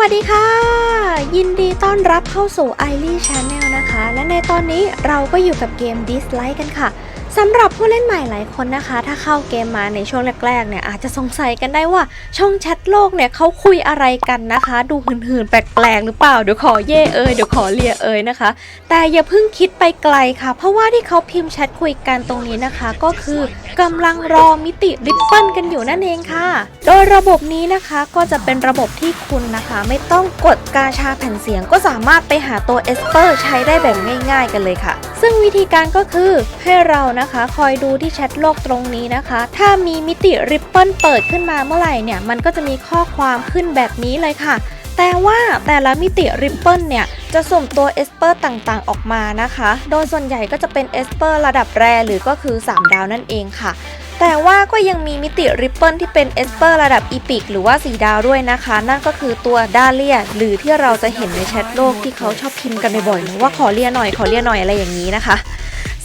วัสดีค่ะ ยินดีต้อนรับเข้าสู่ไอรีชาแนลนะคะ และในตอนนี้เราก็อยู่กับเกม Dislike กันค่ะ สำหรับผู้เล่นใหม่หลายคนนะคะ ถ้าเข้าเกมมาในช่วงแรกๆเนี่ยอาจจะสงสัยกันได้ว่าช่องแชทโลกเนี่ยเขาคุยอะไรกันนะคะ ดูหืนๆแปลกๆหรือเปล่าเดี๋ยวขอเย่เอ่ยเดี๋ยวขอเลียเอ่ยนะคะ แต่อย่าเพิ่งคิดไปไกลค่ะ เพราะว่าที่เขาพิมพ์แชทคุยกันตรงนี้นะคะ ก็คือกำลังรอมิติริปเปิลกันอยู่นั่นเองค่ะ โดยระบบนี้นะคะก็จะเป็นระบบที่คุณนะคะ ไม่ต้องกดกาชาแผ่นเสียงก็สามารถไปหาตัวเอสเปอร์ใช้ได้แบบง่าย ๆ กันเลยค่ะ ซึ่งวิธีการก็คือให้เรานะคะ คอยดูที่แชทโลกตรงนี้นะคะ ถ้ามีมิติริปเปิลเปิดขึ้นมาเมื่อไหร่เนี่ย มันก็จะมีข้อความขึ้นแบบนี้เลยค่ะ แต่ว่าแต่ละมิติริปเปิลเนี่ยจะสุ่มตัวเอสเปอร์ต่างๆ ออกมานะคะ โดยส่วนใหญ่ก็จะเป็นเอสเปอร์ระดับแรหรือก็คือ 3 ดาวนั่นเองค่ะ แต่ว่าก็ยังมีมิติริปเปิลที่เป็นเอสเปอร์ระดับอีพิกหรือว่า4ดาวด้วยนะคะ นั่นก็คือตัวดาเลีย หรือที่เราจะเห็นในแชทโลกที่เขาชอบพิมพ์กันบ่อยๆว่าขอเลียหน่อยขอเลียหน่อยอะไรอย่างนี้นะคะ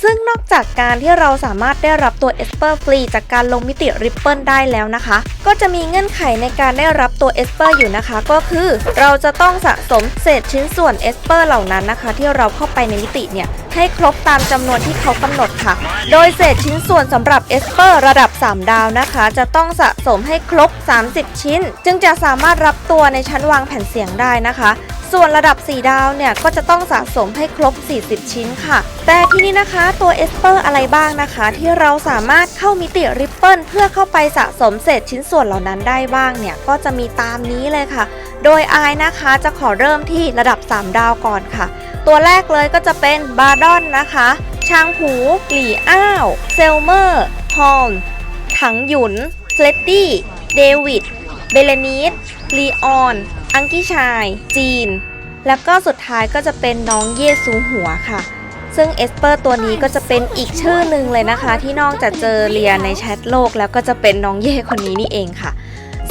ซึ่งนอกจากการที่เราสามารถได้รับตัวเอสเปอร์ฟรีจากการลงมิติริปเปิลได้แล้วนะคะ ก็จะมีเงื่อนไขในการได้รับตัวเอสเปอร์อยู่นะคะ ก็คือเราจะต้องสะสมเศษชิ้นส่วนเอสเปอร์เหล่านั้นนะคะ ที่เราเข้าไปในมิติเนี่ย ให้ครบตามจำนวนที่เขากำหนดค่ะ โดยเศษชิ้นส่วนสำหรับเอสเปอร์ระดับ 3 ดาวนะคะ จะต้องสะสมให้ครบ 30 ชิ้น จึงจะสามารถรับตัวในชั้นวางแผ่นเสียงได้นะคะส่วนระดับ 4 ดาวเนี่ย ก็จะต้องสะสมให้ครบ 40 ชิ้นค่ะ แต่ที่นี้นะคะตัวเอสเปอร์อะไรบ้างนะคะ ที่เราสามารถเข้ามิติริปเปิลเพื่อเข้าไปสะสมเศษชิ้นส่วนเหล่านั้นได้บ้างเนี่ย ก็จะมีตามนี้เลยค่ะ โดยอายนะคะจะขอเริ่มที่ระดับ 3 ดาวก่อนค่ะ ตัวแรกเลยก็จะเป็นบาร์ดอนนะคะช้างหู หลี่อ้าว เซลเมอร์ ฮอลถังหยุนเฟลตตี้ เดวิด เบเลนีสลีออน อังกี้ชาย จีน แล้วก็สุดท้ายก็จะเป็นน้องเยซูหัวค่ะ ซึ่งเอสเปอร์ตัวนี้ก็จะเป็นอีกชื่อหนึ่งเลยนะคะ ที่นอกจากเจอเรียในแชทโลกแล้วก็จะเป็นน้องเย่คนนี้นี่เองค่ะ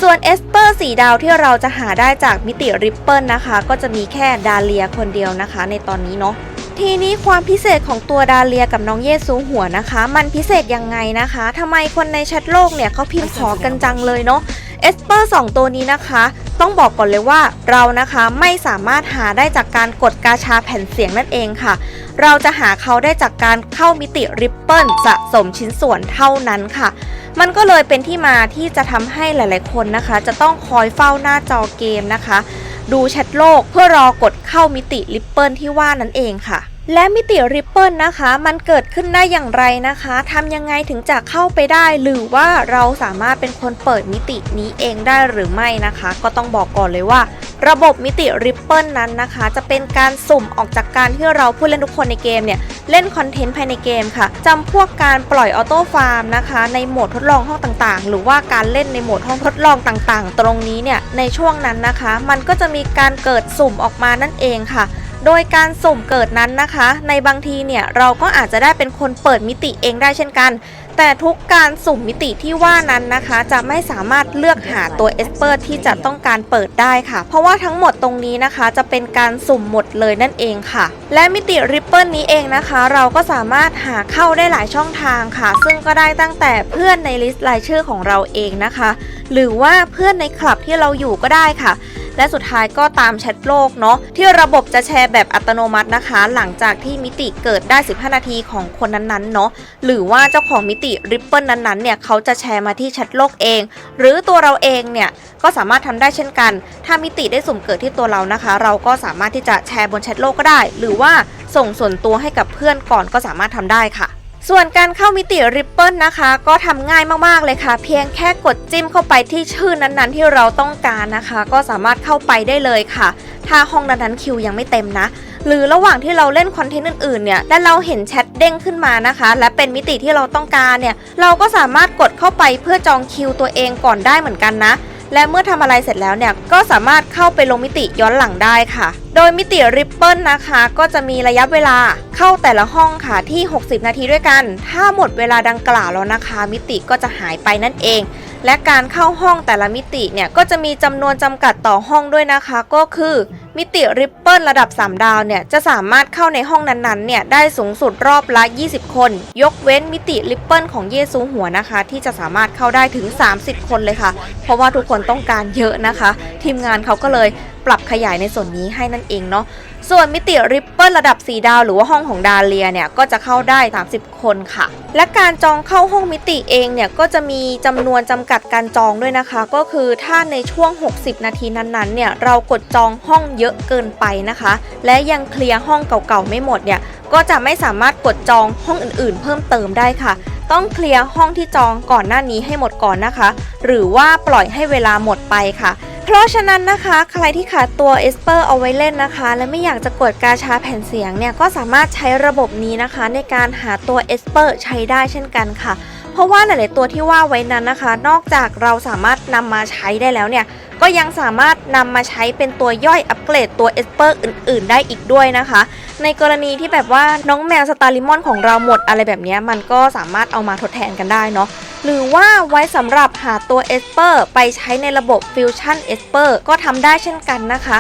ส่วนเอสเปอร์สีดาวที่เราจะหาได้จากมิติริปเปิลนะคะ ก็จะมีแค่ดาเลียคนเดียวนะคะ ในตอนนี้เนาะทีนี้ความพิเศษของตัวดาเลียกับน้องเยซูหัวนะคะ มันพิเศษยังไงนะคะทำไมคนในแชทโลกเนี่ยเขาพิมพ์ขอกันจังเลยเนาะเอสเปอร์สตัวนี้นะคะ ต้องบอกก่อนเลยว่าเรานะคะไม่สามารถหาได้จากการกดกาชาแผ่นเสียงนั่นเองค่ะ เราจะหาเขาได้จากการเข้ามิติริปเปิลสะสมชิ้นส่วนเท่านั้นค่ะ มันก็เลยเป็นที่มาที่จะทำให้หลาย ๆ คนนะคะ จะต้องคอยเฝ้าหน้าจอเกมนะคะ ดูแชทโลกเพื่อรอกดเข้ามิติริปเปิลที่ว่านั่นเองค่ะ และมิติริปเปิลนะคะ มันเกิดขึ้นได้อย่างไรนะคะทำยังไงถึงจะเข้าไปได้ หรือว่าเราสามารถเป็นคนเปิดมิตินี้เองได้หรือไม่นะคะ ก็ต้องบอกก่อนเลยว่า ระบบมิติริปเปิลนั้นนะคะ จะเป็นการสุ่มออกจากการที่เราผู้เล่นทุกคนในเกมเนี่ย เล่นคอนเทนต์ภายในเกมค่ะจำพวกการปล่อยออโต้ฟาร์มนะคะ ในโหมดทดลองห้องต่างๆ หรือว่าการเล่นในโหมดห้องทดลองต่างๆ ตรงนี้เนี่ยในช่วงนั้นนะคะ มันก็จะมีการเกิดสุ่มออกมานั่นเองค่ะ โดยการสุ่มเกิดนั้นนะคะ ในบางทีเนี่ยเราก็อาจจะได้เป็นคนเปิดมิติเองได้เช่นกัน แต่ทุกการสุ่มมิติที่ว่านั้นนะคะ จะไม่สามารถเลือกหาตัวเอสเปอร์ที่จะต้องการเปิดได้ค่ะ เพราะว่าทั้งหมดตรงนี้นะคะจะเป็นการสุ่มหมดเลยนั่นเองค่ะ และมิติริปเปิลนี้เองนะคะ เราก็สามารถหาเข้าได้หลายช่องทางค่ะ ซึ่งก็ได้ตั้งแต่เพื่อนในลิสต์รายชื่อของเราเองนะคะ หรือว่าเพื่อนในคลับที่เราอยู่ก็ได้ค่ะ และสุดท้ายก็ตามแชทโลกเนาะที่ระบบจะแชร์แบบอัตโนมัตินะคะ หลังจากที่มิติเกิดได้ 15 นาทีของคนนั้นๆเนาะหรือว่าเจ้าของมิติริปเปิลนั้นๆเนี่ยเขาจะแชร์มาที่แชทโลกเอง หรือตัวเราเองเนี่ยก็สามารถทำได้เช่นกัน ถ้ามิติได้สุ่มเกิดที่ตัวเรานะคะ เราก็สามารถที่จะแชร์บนแชทโลกก็ได้ หรือว่าส่งส่วนตัวให้กับเพื่อนก่อนก็สามารถทำได้ค่ะ ส่วนการเข้ามิติริปเปิลนะคะ ก็ทำง่ายมากๆเลยค่ะ เพียงแค่กดจิ้มเข้าไปที่ชื่อนั้นๆ ที่เราต้องการนะคะ ก็สามารถเข้าไปได้เลยค่ะ ถ้าห้องนั้นๆคิวยังไม่เต็มนะ หรือระหว่างที่เราเล่นคอนเทนต์อื่นๆเนี่ยและเราเห็นแชทเด้งขึ้นมานะคะ และเป็นมิติที่เราต้องการเนี่ยเราก็สามารถกดเข้าไปเพื่อจองคิวตัวเองก่อนได้เหมือนกันนะ และเมื่อทำอะไรเสร็จแล้วเนี่ยก็สามารถเข้าไปลงมิติย้อนหลังได้ค่ะ โดยมิติริปเปิลนะคะก็จะมีระยะเวลาเข้าแต่ละห้องค่ะที่ 60 นาทีด้วยกัน ถ้าหมดเวลาดังกล่าวแล้วนะคะ มิติก็จะหายไปนั่นเอง และการเข้าห้องแต่ละมิติเนี่ยก็จะมีจำนวนจำกัดต่อห้องด้วยนะคะ ก็คือมิติริปเปิลระดับ 3 ดาวเนี่ยจะสามารถเข้าในห้องนั้นๆเนี่ยได้สูงสุดรอบละ 20 คน ยกเว้นมิติริปเปิลของเยซูหัวนะคะ ที่จะสามารถเข้าได้ถึง 30 คนเลยค่ะ เพราะว่าทุกคนต้องการเยอะนะคะ ทีมงานเขาก็เลย ปรับขยายในส่วนนี้ให้นั่นเองเนาะส่วนมิติริปเปิลระดับ 4 ดาว หรือว่าห้องของดาเลียเนี่ยก็จะเข้าได้ 30 คนค่ะ และการจองเข้าห้องมิติเองเนี่ยก็จะมีจำนวนจำกัดการจองด้วยนะคะ ก็คือถ้าในช่วง 60 นาทีนั้นๆเนี่ยเรากดจองห้องเยอะเกินไปนะคะ และยังเคลียร์ห้องเก่าๆไม่หมดเนี่ยก็จะไม่สามารถกดจองห้องอื่นๆ เพิ่มเติมได้ค่ะ ต้องเคลียร์ห้องที่จองก่อนหน้านี้ให้หมดก่อนนะคะ หรือว่าปล่อยให้เวลาหมดไปค่ะ เพราะฉะนั้นนะคะ ใครที่ขาดตัวเอสเปอร์เอาไว้เล่นนะคะ และไม่อยากจะกดกาชาแผ่นเสียงเนี่ย ก็สามารถใช้ระบบนี้นะคะ ในการหาตัวเอสเปอร์ใช้ได้เช่นกันค่ะ เพราะว่าหลาย ๆ ตัวที่ว่าไว้นั้นนะคะ นอกจากเราสามารถนำมาใช้ได้แล้วเนี่ย ก็ยังสามารถนำมาใช้เป็นตัวย่อยอัปเกรดตัวเอสเปอร์อื่น ๆ ได้อีกด้วยนะคะ ในกรณีที่แบบว่าน้องแมวสตาร์ลิมอนของเราหมดอะไรแบบนี้มันก็สามารถเอามาทดแทนกันได้เนาะ หรือว่าไว้สำหรับหาตัวเอสเปอร์ไปใช้ในระบบ Fusion e s p e r ก็ทำได้เช่นกันนะคะ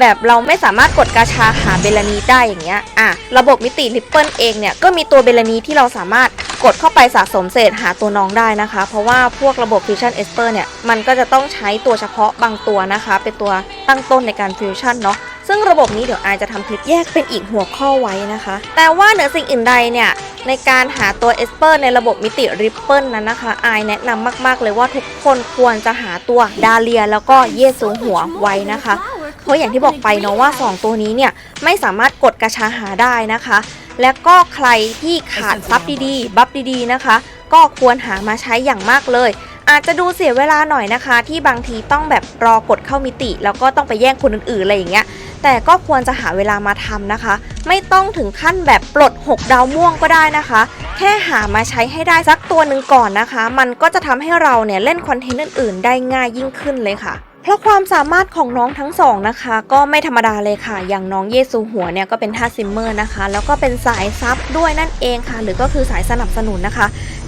แบบเราไม่สามารถกดกาชาหาเบลานีได้อย่างเงี้ยอะระบบมิติริปเปิลเองเนี่ยก็มีตัวเบลานีที่เราสามารถกดเข้าไปสะสมเศษหาตัวน้องได้นะคะ เพราะว่าพวกระบบ Fusion e s p e r เนี่ยมันก็จะต้องใช้ตัวเฉพาะบางตัวนะคะ เป็นตัวตั้งต้นในการ Fusion เนาะ ซึ่งระบบนี้เดี๋ยวอายจะทำคลิปแยกเป็นอีกหัวข้อไว้นะคะ แต่ว่าเหนือสิ่งอื่นใดเนี่ยในการหาตัวเอสเปอร์ในระบบมิติริปเปิลนั้นนะคะอายแนะนำมาก ๆ เลยว่าทุกคนควรจะหาตัวดาเลียแล้วก็เยซูหัวไว้นะคะ เพราะอย่างที่บอกไปเนาะว่า 2 ตัวนี้เนี่ยไม่สามารถกดกระชาหาได้นะคะ และก็ใครที่ขาดซับดีๆ บัฟดีๆนะคะ ก็ควรหามาใช้อย่างมากเลยอาจจะดูเสียเวลาหน่อยนะคะ ที่บางทีต้องแบบรอกดเข้ามิติ แล้วก็ต้องไปแย่งคนอื่นๆอะไรอย่างเงี้ย แต่ก็ควรจะหาเวลามาทำนะคะ ไม่ต้องถึงขั้นแบบปลด 6 ดาวม่วงก็ได้นะคะ แค่หามาใช้ให้ได้สักตัวหนึ่งก่อนนะคะ มันก็จะทำให้เราเนี่ยเล่นคอนเทนต์อื่นๆ ได้ง่ายยิ่งขึ้นเลยค่ะ เพราะความสามารถของน้องทั้งสองนะคะ ก็ไม่ธรรมดาเลยค่ะ อย่างน้องเยซูหัวเนี่ยก็เป็นท่าซิมเมอร์นะคะ แล้วก็เป็นสายซับด้วยนั่นเองค่ะ หรือก็คือสายสนับสนุนนะคะ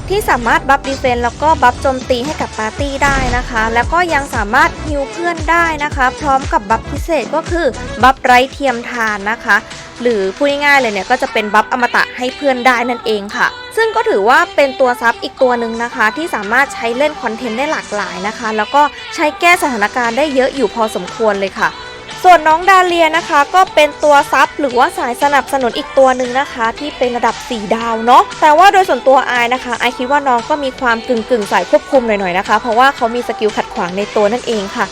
ที่สามารถบัฟดีเฟนแล้วก็บัฟโจมตีให้กับปาร์ตี้ได้นะคะ แล้วก็ยังสามารถฮิวเพื่อนได้นะคะ พร้อมกับบัฟพิเศษก็คือบัฟไร้เทียมทานนะคะ หรือพูดง่ายๆเลยเนี่ยก็จะเป็นบัฟอมตะให้เพื่อนได้นั่นเองค่ะ ซึ่งก็ถือว่าเป็นตัวซับอีกตัวหนึ่งนะคะ ที่สามารถใช้เล่นคอนเทนต์ได้หลากหลายนะคะ แล้วก็ใช้แก้สถานการณ์ได้เยอะอยู่พอสมควรเลยค่ะส่วนน้องดาเลียนะคะก็เป็นตัวซับหรือว่าสายสนับสนุนอีกตัวหนึ่งนะคะ ที่เป็นระดับ 4 ดาวเนาะแต่ว่าโดยส่วนตัวไอนะคะไอคิดว่าน้องก็มีความกึ่งกึ่งๆสายควบคุมหน่อยๆนะคะ เพราะว่าเขามีสกิลขัดขวางในตัวนั่นเองค่ะ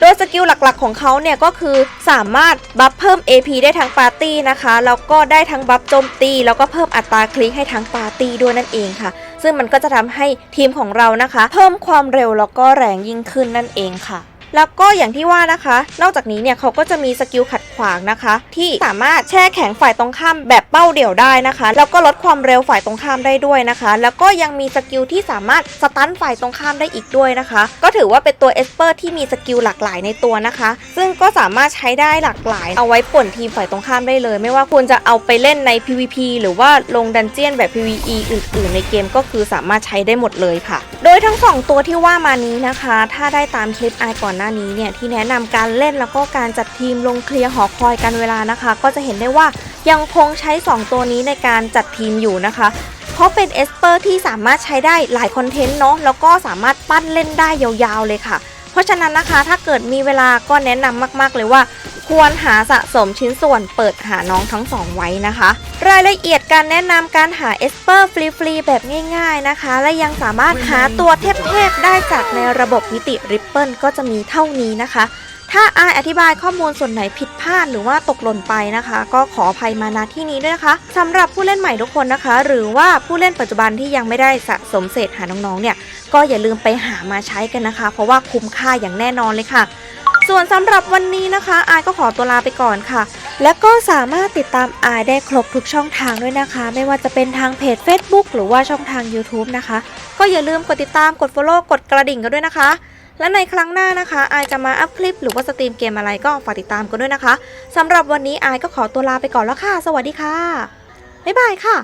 โดยสกิลหลักๆของเขาเนี่ยก็คือสามารถบัฟเพิ่ม AP ได้ทั้งปาร์ตี้นะคะแล้วก็ได้ทั้งบัฟโจมตี แล้วก็เพิ่มอัตราคลิกให้ทั้งปาร์ตี้ด้วยนั่นเองค่ะ ซึ่งมันก็จะทำให้ทีมของเรานะคะ เพิ่มความเร็วแล้วก็แรงยิ่งขึ้นนั่นเองค่ะ แล้วก็อย่างที่ว่านะคะ นอกจากนี้เนี่ยเขาก็จะมีสกิลขัดขวางนะคะ ที่สามารถแช่แข็งฝ่ายตรงข้ามแบบเป้าเดี่ยวได้นะคะ แล้วก็ลดความเร็วฝ่ายตรงข้ามได้ด้วยนะคะ แล้วก็ยังมีสกิลที่สามารถสตันฝ่ายตรงข้ามได้อีกด้วยนะคะ ก็ถือว่าเป็นตัวเอสเปอร์ที่มีสกิลหลากหลายในตัวนะคะ ซึ่งก็สามารถใช้ได้หลากหลาย เอาไว้ป่วนทีมฝ่ายตรงข้ามได้เลย ไม่ว่าคุณจะเอาไปเล่นใน PVP หรือว่าลงดันเจียนแบบ PVE อื่น ๆ ในเกมก็คือสามารถใช้ได้หมดเลยค่ะ โดยทั้งสองตัวที่ว่ามานี้นะคะ ถ้าได้ตามคลิปไอก่อนหน้านี้เนี่ยที่แนะนำการเล่นแล้วก็การจัดทีมลงเคลียร์หอคอยกันเวลานะคะ ก็จะเห็นได้ว่ายังคงใช้ 2 ตัวนี้ในการจัดทีมอยู่นะคะ เพราะเป็นเอสเปอร์ที่สามารถใช้ได้หลายคอนเทนต์เนาะแล้วก็สามารถปั้นเล่นได้ยาวๆเลยค่ะ เพราะฉะนั้นนะคะถ้าเกิดมีเวลาก็แนะนำมากๆเลยว่า ควรหาสะสมชิ้นส่วนเปิดหาน้องทั้งสองไว้นะคะ รายละเอียดการแนะนำการหาเอสเปอร์ฟรีๆแบบง่ายๆนะคะ และยังสามารถหาตัวเทพๆได้จากในระบบมิติริปเปิลก็จะมีเท่านี้นะคะ ถ้าอายอธิบายข้อมูลส่วนไหนผิดพลาดหรือว่าตกหล่นไปนะคะ ก็ขออภัยมาณที่นี้ด้วยนะคะสำหรับผู้เล่นใหม่ทุกคนนะคะ หรือว่าผู้เล่นปัจจุบันที่ยังไม่ได้สะสมเศษหาน้องๆเนี่ยก็อย่าลืมไปหามาใช้กันนะคะ เพราะว่าคุ้มค่าอย่างแน่นอนเลยค่ะ ส่วนสำหรับวันนี้นะคะอายก็ขอตัวลาไปก่อนค่ะ และก็สามารถติดตามอายได้ครบทุกช่องทางด้วยนะคะ ไม่ว่าจะเป็นทางเพจ Facebook หรือว่าช่องทาง YouTube นะคะ ก็อย่าลืมกดติดตามกด Follow กดกระดิ่งกันด้วยนะคะ และในครั้งหน้านะคะอายจะมาอัพคลิป หรือว่าสตรีมเกมอะไรก็ฝากติดตามกันด้วยนะคะสำหรับวันนี้อายก็ขอตัวลาไปก่อนแล้วค่ะ สวัสดีค่ะบ๊ายบายค่ะ